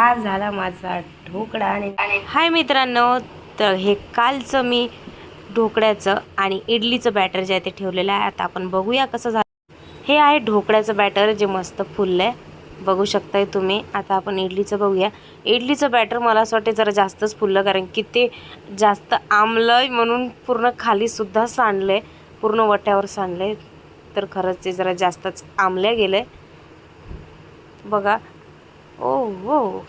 हा झाला माझा ढोकळा आणि हाय मित्रांनो तर हे कालचं मी ढोकळ्याचं आणि इडलीचं बॅटर जे आहे ते ठेवलेलं आहे. आता आपण बघूया कसं झालं. हे आहे ढोकळ्याचं बॅटर जे मस्त फुललं आहे बघू शकताय तुम्ही. आता आपण इडलीचं बघूया. इडलीचं बॅटर मला असं वाटते जरा जास्तच फुललं कारण की ते जास्त आमलं म्हणून पूर्ण खालीसुद्धा सांडलं आहे पूर्ण वट्यावर सांडलं आहे तर खरंच ते जरा जास्तच आमल्या गेलं आहे बघा ओ हो.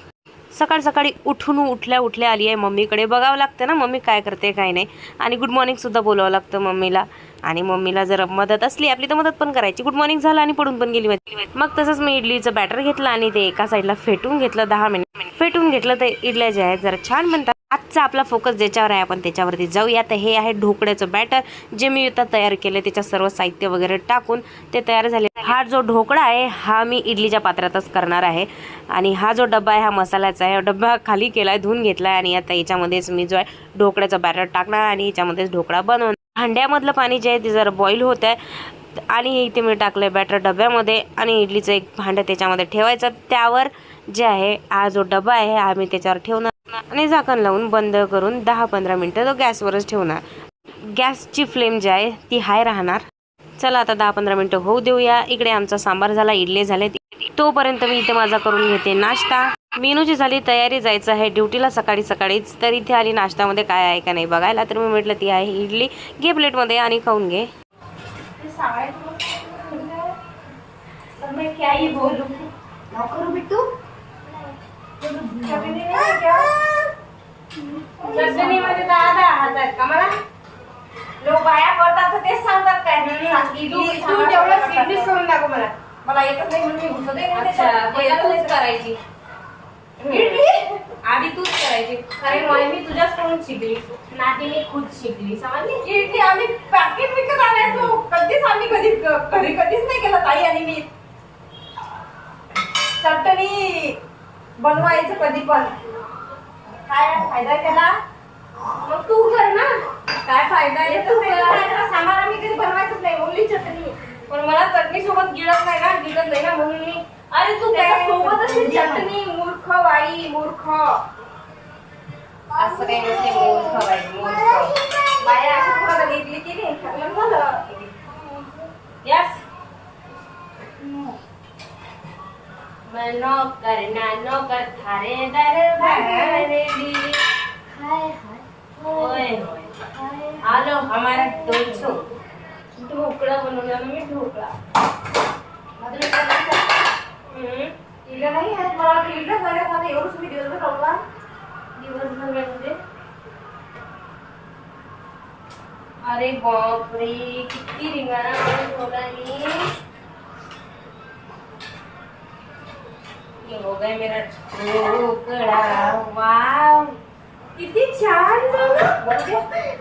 सकाळ सकाळी उठून उठल्या उठल्या आली आहे मम्मीकडे. बघावं लागतं ना मम्मी काय करते काय नाही. आणि गुड मॉर्निंगसुद्धा बोलावं लागतं मम्मीला. आणि मम्मीला जर मदत असली आपली तर मदत पण करायची. गुड मॉर्निंग झालं आणि पडून पण गेली मग. तसंच मी इडलीचं बॅटर घेतलं आणि ते एका साईडला फेटून घेतलं दहा मिनिट. फेटून घेतलं तर इडल्या ज्या आहेत जरा छान म्हणतात. आजचा आपला फोकस ज्याच्यावर आहे आपण त्याच्यावरती जाऊया. तर हे आहे ढोकळ्याचं बॅटर जे मी इथं तयार केलं त्याच्या सर्व साहित्य वगैरे टाकून ते तयार झाले. हा जो ढोकळा आहे हा मी इडलीच्या पात्रातच करणार आहे. आणि हा जो डब्बा आहे हा मसाल्याचा आहे डब्बा खाली केला आहे धुवून घेतला आहे आणि आता याच्यामध्येच मी जो आहे ढोकळ्याचं बॅटर टाकणार आणि याच्यामध्येच ढोकळा बनवणार. भांड्यामधलं पाणी जे आहे ते जरा बॉईल होत आहे. आणि इथे मी टाकलं आहे बॅटर डब्यामध्ये आणि इडलीचं एक भांडं त्याच्यामध्ये ठेवायचं. त्यावर जे आहे हा जो डबा आहे हा मी त्याच्यावर ठेवणार आणि झाकण लावून बंद करून दहा पंधरा मिनटं तो गॅसवरच ठेवणार. गॅसची फ्लेम जी आहे ती हाय राहणार. चला आता दहा पंधरा मिनटं होऊ देऊया. इकडे आमचा सांबार झाला इडली झाले तोपर्यंत मी इथे माझा करून घेते नाश्ता. मेनूची झाली तयारी जायचं आहे. ड्युटीला सकाळी सकाळीच. तर इथे आली नाश्त्यामध्ये काय आहे का नाही बघायला. तर मी म्हटलं ती आहे इडली. घे प्लेटमध्ये आणि खाऊन घे. क्या ही बोलूं. ना करूं बिट्टू. चटणीमध्ये दादा हातात का मला लोक बाया करतात तर तेच सांगतात काय. तू तू तेवढं सिडनीच करून दाखव मला. मला येतच नाही म्हणून मी घुसत नाही ना अच्छा त्याच्यात. पहिला तूच करायची. इडली? आधी तूच करायची. कारण मला मी तुझ्याचकडून शिकली. नातीने खुद शिकली समजली? इडली आम्ही पॅकेट विकत आणायचो. कधीच आम्ही कधी घरी कधीच नाही केलं ताई आणि मी. चटणी बनवायचं कधी पण. काय फायदा त्याला मग तू कर ना. काय फायदा आहे? तू कर. सांबार आम्ही कधी बनवायचंच नाही. ओनली चटणी. पण मला चटणी सोबत गिळत नाही ना. गिळत नाही ना म्हणून मी अरे तू काय ही चटणी मूर्ख बाई मूर्ख. असं काही नसते. मूर्ख बाई मूर्ख. बाया अशी कोणाला घेतली की नाही? खाल्लं झालं यस मैं नौकर ना नौकर थारे दरबारेली होय होय आलो हमारा डोलसो बनवणार मी ढोकळा नाही आहेत मला वाटलं इडल्या झाल्या आता एवढं तुम्ही दिवसभर दिवसभर म्हणजे. अरे बापरे किती रिंगाणा हो गया मेरा ढोकळा वाव. किती छान झालं.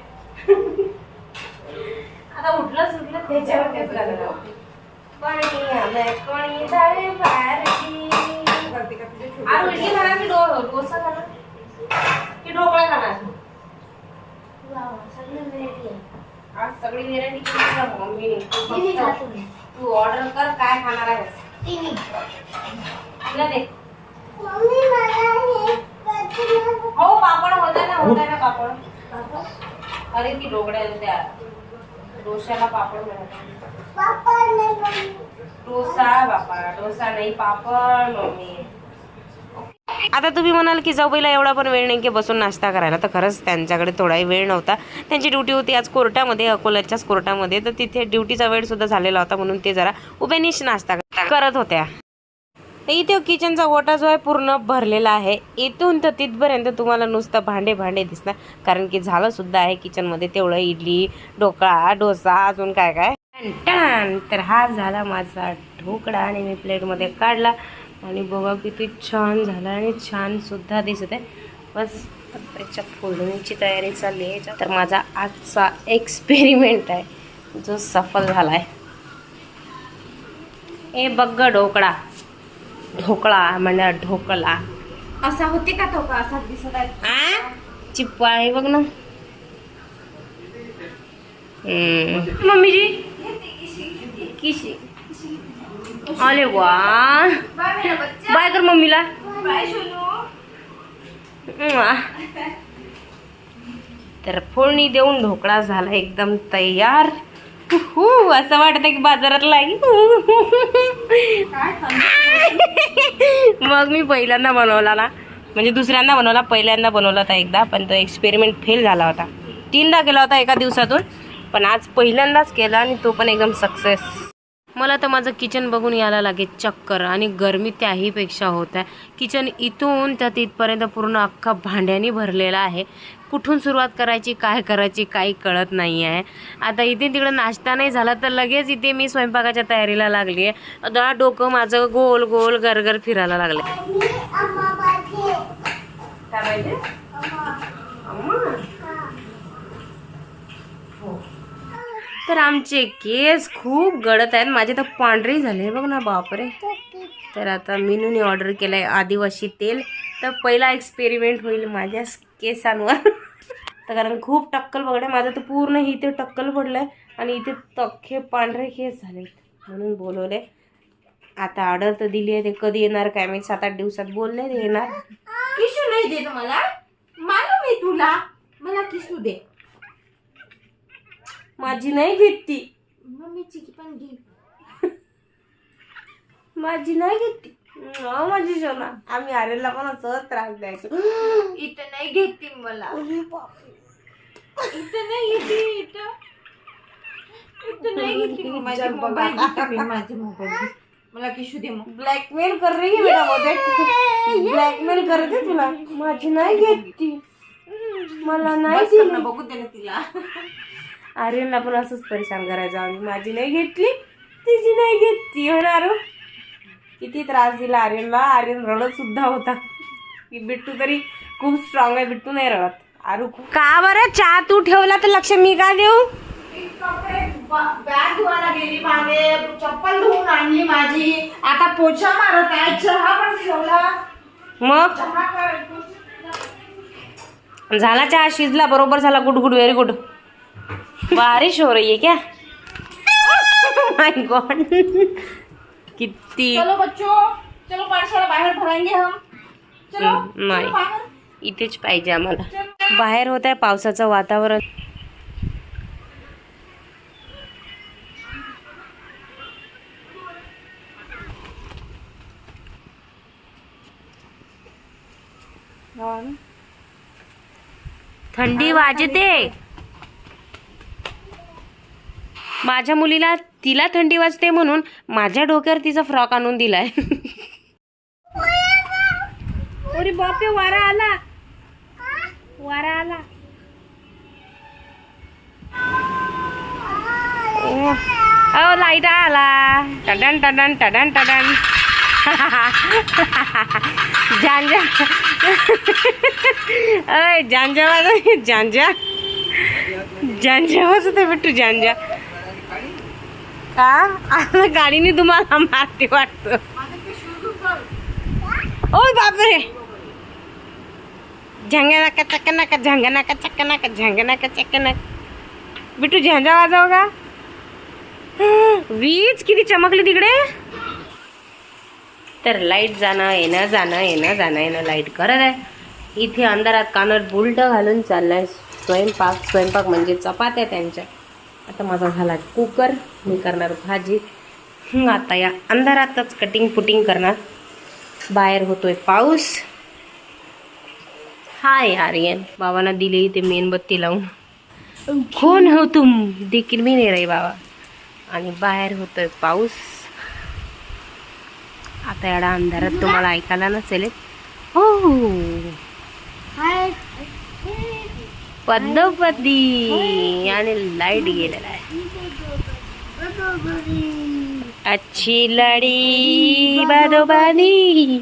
आता उठलं सुटलं त्याच्यावर तेच गाणं लावते. कोण की आणि इडली खाणार की डो डोसा खाणार की ढोकळा खाणार आज सगळी व्हेरायटी केली का मम्मीने तू ऑर्डर कर काय खाणार आहेस? तुला दे. हो पापड होता ना होता ना पापड. अरे ती ढोकळ्या त्या डोश्याला पापड डोसा बापा डोसा नाही पापड मम्मी. आता तुम्ही म्हणाल की जाऊबाईला एवढा पण वेळ नाही की बसून नाश्ता करायला. तर खरंच त्यांच्याकडे थोडाही वेळ नव्हता. त्यांची ड्युटी होती आज कोर्टामध्ये अकोल्याच्याच कोर्टामध्ये. तर तिथे ड्युटीचा वेळ सुद्धा झालेला होता म्हणून ते जरा उभ्यानीच नाश्ता करत होत्या. तर इथे किचनचा ओटा जो आहे पूर्ण भरलेला आहे. इथून तर तिथपर्यंत तुम्हाला नुसतं भांडे भांडे दिसणार. कारण की झालंसुद्धा आहे किचनमध्ये तेवढं इडली ढोकळा डोसा अजून काय काय. टण तर हा झाला माझा ढोकळा आणि मी प्लेटमध्ये काढला. आणि बघा किती छान झाला आणि छानसुद्धा दिसत आहे बस त्याच्या फोडणीची तयारी चालली आहे. तर माझा आजचा एक्सपेरिमेंट आहे. जो सफल झाला आहे ए बघ ढोकळा. ढोकळा म्हणजे ढोकळा असा होते का तो का असा दिसत आहे. चिप्पा आहे बघ ना. हम्म. मम्मीजी? किशी. अरे वा. बाय कर मम्मीला. तर फोडणी देऊन ढोकळा झाला एकदम तयार. हो असं वाटतं की बाजारात लाई. मग मी पहिल्यांदा बनवला ना. म्हणजे दुसऱ्यांदा बनवला पहिल्यांदा बनवला होता एकदा पण तो एक्सपेरिमेंट फेल झाला होता. तीनदा केला होता एका दिवसातून पण आज पहिल्यांदाच केला आणि तो पण एकदम सक्सेस मला तर माझं किचन बघून यायला लागे चक्कर. आणि गरमी त्याहीपेक्षा होत आहे. किचन इथून त्या तिथपर्यंत पूर्ण अख्खा भांड्याने भरलेला आहे. कुठून सुरुवात करायची काय करायची काही कळत नाही आहे आता इथे तिकडं नाश्ता नाही झाला तर लगेच इथे मी स्वयंपाकाच्या तयारीला लागली आहे आता डोकं माझं गोल गोल गरगर फिरायला लागलं हो. तर आमचे केस खूप गडत आहेत. माझे तर पांढरे झाले. बघ ना बापरे. तर आता मीनूने ऑर्डर केलं आहे आदिवासी तेल. तर पहिला एक्सपेरिमेंट होईल माझ्या केसांवर. तर कारण खूप टक्कल पडलं माझं तर पूर्ण इथे टक्कल पडलं आहे आणि इथे तख्खे पांढरे केस झाले म्हणून बोलवले. आता ऑर्डर तर दिली आहे. ते कधी येणार काय मी सात आठ दिवसात बोलले ते येणार. किशू नाही दे मला. मालूम आहे तुला. मला किशू दे. माझी नाही घेत ती. मम्मीची की पण घे. माझी नाही घेत ती. माझी सोना. आम्ही आरेला पण असं त्रास द्यायचो. इथं नाही घेते मला. इथं नाही घेते इथं. इथं नाही घेते मी. माझे मोबाईल घेते मी, माझे मोबाईल घे. मला किशू दे मग. ब्लॅकमेल कर रही है बेटा ब्लॅकमेल करते तुला? माझी नाही घेत ती. मला नाही बस कर ना, दिली. बघू दे ना तिला. आर्यनला पण असंच परेशान करायचं. आम्ही माझी नाही घेतली तिची नाही घेतली होणार किती त्रास दिला आर्यनला. आर्यन रडत सुद्धा होता. की बिट्टू तरी खूप स्ट्रॉंग आहे. बिट्टू नाही रडत. का बरं? चहा तू ठेवला तर लक्ष मी का देऊ? बॅग धुवायला गेली मागे चप्पल धुवून आणली माझी. आता पोछा मारत आहे चहा पण ठेवला. मग? झाला चहा शिजला. बरोबर झाला. गुड गुड व्हेरी गुड बारिश हो रही है क्या? माय गॉड किती चलो बच्चों चलो पाठशाला बाहेर भराएंगे हम चलो नाही. इथेच पाहिजे आम्हाला. बाहेर होत आहे पावसाचं वातावरण. थंडी वाजते. माझ्या मुलीला तिला थंडी वाजते म्हणून माझ्या डोक्यावर तिचा फ्रॉक आणून दिलाय. अरे बापे वारा आला. वारा आला अहो लाइट आला टडन टडन टडन टडन जानजा अय जानजा वाजव जानजा जानजा वाजत आहे बिट्टू जानजा का आता गाडीने तुम्हाला मारते वाटतं ओय बापरे झंगा नाका चक्क नाका झंगा नाका चक्क नाका झंगा नाका चक्क नाक बिटू झंझा वाजव का वीज किती चमकली तिकडे? तर लाइट जाणं येणं जाणं येणं जाणं येणं लाइट करत आहे. इथे अंधारात कानात बुलट घालून चाललाय स्वयंपाक. स्वयंपाक म्हणजे चपात्या त्यांच्या. आता माझा झाला कुकर. मी करणार भाजी. आता या अंधारातच कटिंग फुटिंग करणार. बाहेर होतोय पाऊस. हाय आर्यन. बाबांना दिली ते मेणबत्ती लावून. कोण हो तुम? देखील मी नाही रे बाबा. आणि बाहेर होतोय पाऊस. आता एवढा अंधारात तुम्हाला ऐकायला नसेल हो. पद्मपदी आणि लाइट गेलेला आहे. अच्छी लढी बादोबानी.